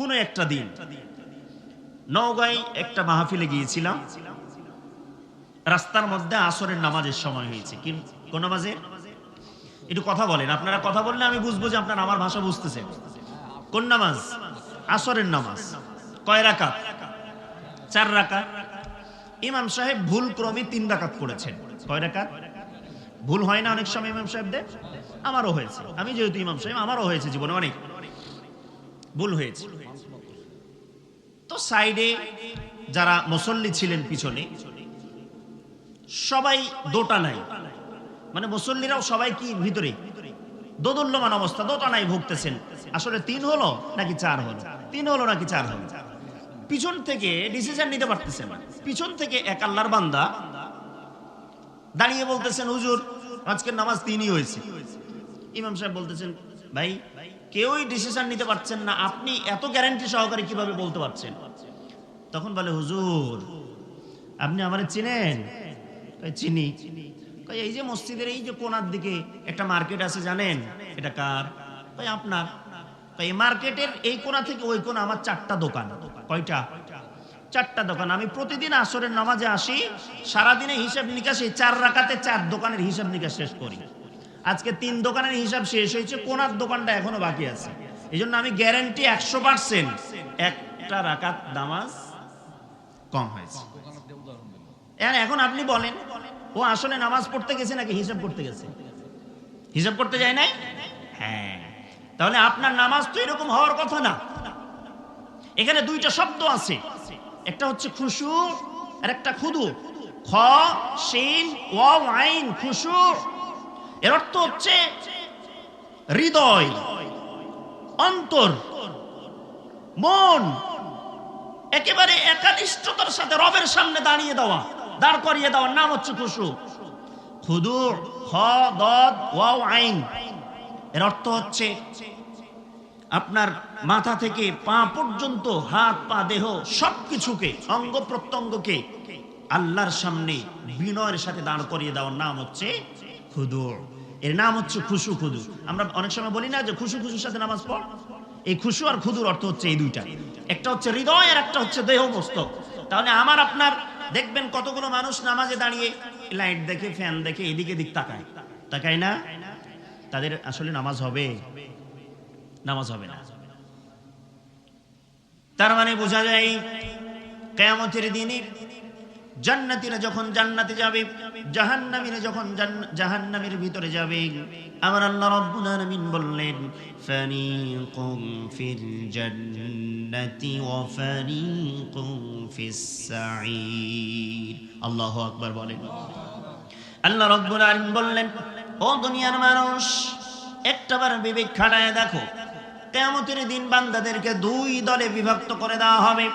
কোনো একটা দিন। নওগাঁয় একটা মাহফিলে গিয়েছিলাম। রাস্তার মধ্যে আসরের নামাজের সময় হয়েছে। কোন নামাজে? একটু কথা বলেন। আপনারা কথা বললে আমি বুঝব যে আপনারা আমার ভাষা বুঝতেছেন। কোন নামাজ? আসরের নামাজ। কয় রাকাত? চার রাকাত। ইমাম সাহেব ভুল ক্রমে তিন রাকাত করেছেন কয় রাকাত? ভুল হয় না অনেক সময় ইমাম সাহেবদের? আমারও হয়েছে। আমি যেহেতু ইমাম সাহেব, আমারও হয়েছে জীবনে অনেক। ভুল হয়েছে। তো সাইডে যারা মুসল্লি ছিলেন পিছনে, সবাই দোটা নাই। মানে মুসল্লিরাও সবাই কি ভিতরে? দোদুল্যমান অবস্থা, দোটা নাই ভুগতেছেন। আসলে তিন হলো নাকি চার হলো? তিন হলো নাকি চার হলো? পিছন থেকে ডিসিশন নিতে পারতেছেন পিছন থেকে এক আল্লাহর বান্দা দাঁড়িয়ে বলতেছেন, হুজুর, আজকের নামাজ তিনই হয়েছে। ইমাম সাহেব বলতেছেন ভাই, কেউই ডিসিশন নিতে পারছেন না। আপনি এত গ্যারান্টি সহকারে কীভাবে বলতে পারছেন? তখন বলে, হুজুর, আপনি আমার চিনেন? চিনি। এই যে মসজিদের এই যে কোনার দিকে একটা মার্কেট আছে, জানেন? এটা কার? কই আপনার। এই মার্কেটের এই কোণা থেকে ওই কোণা আমার চারটা দোকান। কয়টা? চারটা দোকান। আমি প্রতিদিন আসরের নামাজে আসি, সারাদিনে হিসাব নিকাশে চার রাকাতে চার দোকানের হিসাব নিকাশ শেষ করি। আজকে তিন দোকানের হিসাব শেষ হয়েছে, কোনার দোকানটা এখনও বাকি আছে। এই জন্য আমি গ্যারান্টি একশো পার্সেন্ট একটা রাকাত নামাজ কম হয়েছে। এখন- আপনি বলেন, ও আসলে নামাজ পড়তে গেছে নাকি হিসাব করতে গেছে? হিসাব করতে যায় নাই? হ্যাঁ। তাহলে আপনার নামাজ তো এরকম হওয়ার কথা না। এখানে দুইটা শব্দ আছে। একটা হচ্ছে খুশু আর একটা খুদু। খ, শিন আইন, খুশু। এর অর্থ হচ্ছে হৃদয়, অন্তর, মন, একেবারে একানিষ্ঠতার সাথে রবের সামনে দাঁড়িয়ে দেওয়া, দাঁড় করিয়ে দেওয়ার নাম হচ্ছে খুশু। খুদু, খ, দদ, ওয়াও, আইন। এর অর্থ হচ্ছে আপনার মাথা থেকে পা পর্যন্ত হাত, পা, দেহ সবকিছুকে, অঙ্গ প্রত্যঙ্গকে আল্লাহর সামনে বিনয়ের সাথে দাঁড় করিয়ে দেওয়ার নাম হচ্ছে খুদু। এর নাম হচ্ছে খুশু খুদু। আমরা অনেক সময় বলি না যে খুশু খুশুর সাথে নামাজ পড়। এই খুশু আর খুদুর অর্থ হচ্ছে এই দুইটা। একটা হচ্ছে হৃদয় আর একটা হচ্ছে দেহ মস্তক। তাহলে আমার আপনার, দেখবেন কতগুলো মানুষ নামাজে দাঁড়িয়ে লাইট দেখে, ফ্যান দেখে, এদিকে দিক তাকায়। তাকায় না? তাদের আসলে নামাজ হবে। নামাজ হবে না। তার মানে বোঝা যায়, কেয়ামতের দিনে জান্নাতীরা যখন জান্নাতে যাবে, জাহান্নামীরা যখন জাহান্নামের ভিতরে যাবে, আমার আল্লাহ রাব্বুল আলামিন বললেন ফারিকুম ফিল জান্নাতি ওয়া ফারিকুম ফিস সাঈর। আল্লাহু আকবার বলেন। আল্লাহ রব্বুল আলামিন বললেন, ও দুনিয়ার মানুষ একটাবার বিবেক খাটায় দেখো, কেয়ামতের দিন বান্দাদেরকে দুই দলে বিভক্ত করে দেওয়া হবে।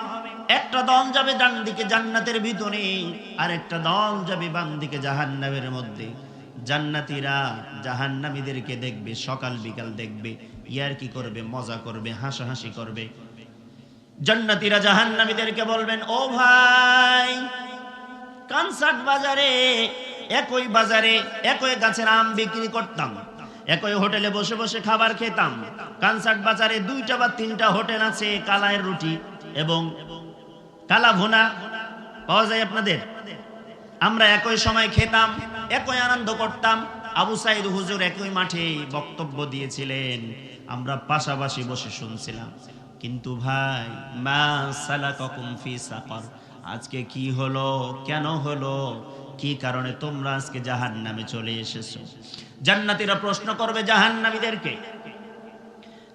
একটা দল যাবে ডান দিকে জান্নাতের ভিতরে আর একটা দল যাবে বাম দিকে জাহান্নামের মধ্যে। জান্নাতীরা জাহান্নামীদেরকে দেখবে, সকাল বিকাল দেখবে, ইয়ার কি করবে, মজা করবে, হাসাহাসি করবে। জান্নাতীরা জাহান্নামীদেরকে বলবেন, ও ভাই, কানসাট বাজারে, একই বাজারে, একই গাছের আম বিক্রি করতাম, একই হোটেলে বসে বসে খাবার খেতাম। কানসাট বাজারে দুইটা বা তিনটা হোটেল আছে কালায়ের রুটি এবং কালা ভুনা, পাওয়া যায় আপনাদের? আমরা একই সময় খেতাম, একই আনন্দ করতাম। আবু সাইদ হুজুর একই মাঠে বক্তব্য দিয়েছিলেন, আমরা পাশাপাশি বসে শুনছিলাম। কিন্তু ভাই, মা সালাকাকুম ফি সাকার, আজকে কি হলো, কেন হলো, কি কারণে তোমরা আজকে জাহান্নামে চলে এসেছ? জান্নাতীরা প্রশ্ন করবে জাহান্নামীদেরকে।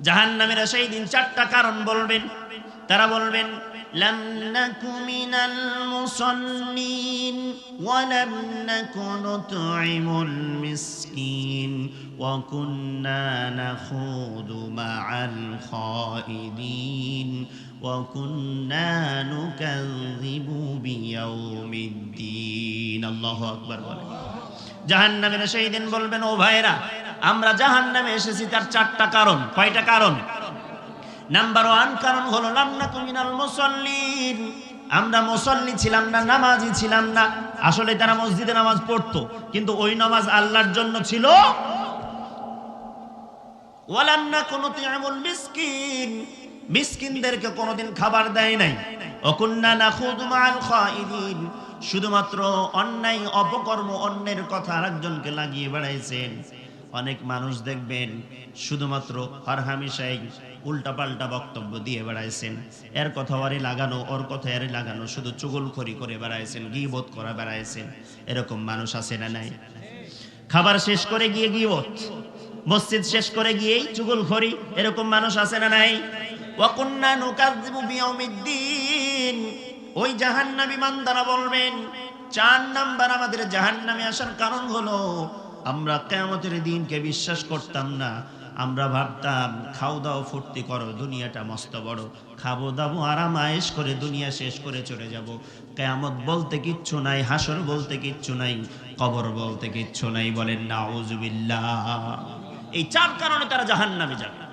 জাহান্নামীরা সেই দিন চারটা কারণ বলবেন। তারা বলবেন لم نك من المصلين ولم نك نطعم المسكين وكنا نخوض مع الخائدين وكنا نكذب بيوم الدين الله أكبر বলে জাহান্নামের সেই দিন বলবেন ও ভাইরা আমরা জাহান্নামে এসেছি তার চারটা কারণ কয়টা কারণ নাম্বার ওয়ান কারণ হলো লামনা কুমিনাল মুসল্লিন। আমরা মুসল্লি ছিলাম না, নামাজি ছিলাম না। আসলে তারা মসজিদে নামাজ পড়তো, কিন্তু ওই নামাজ আল্লাহর জন্য ছিল। শুধুমাত্র অন্যায়, অপকর্ম, অন্যের কথা আরেকজনকে লাগিয়ে বেড়াইছেন। অনেক মানুষ দেখবেন শুধুমাত্র হরহামেশাই উল্টাপাল্টা বক্তব্য দিয়ে বেড়াইছেন। এর কথা আরে লাগানো, ওর কথা আরে লাগানো, শুধু চুগল চুগলখড়ি করে বেড়াইছেন গিবোধ করা বেড়াইছেন। এরকম মানুষ আছে না নাই? খাবার শেষ করে গিয়ে গিবত, মসজিদ শেষ করে গিয়েই চুগলখড়ি, এরকম মানুষ আছে না নাই? ওয়াকুন্না বিয়াউমিদ্দিন, ওই জাহান্নামী বান্দারা বলবেন, চার নাম্বার আমাদের জাহান্নামে আসার কারণ হলো আমরা কেমতের দিনকে বিশ্বাস করতাম না। আমরা ভাবতাম, খাও দাও, ফুর্তি করো, দুনিয়াটা মস্ত বড়। খাব দাবো, আরাম আয়েস করে দুনিয়া শেষ করে চলে যাব। কেয়ামত বলতে কিচ্ছু নাই, হাসর বলতে কিচ্ছু নাই, কবর বলতে কিচ্ছু নাই। বলেন না এই চার কারণে তারা জাহান্নামে যাবে।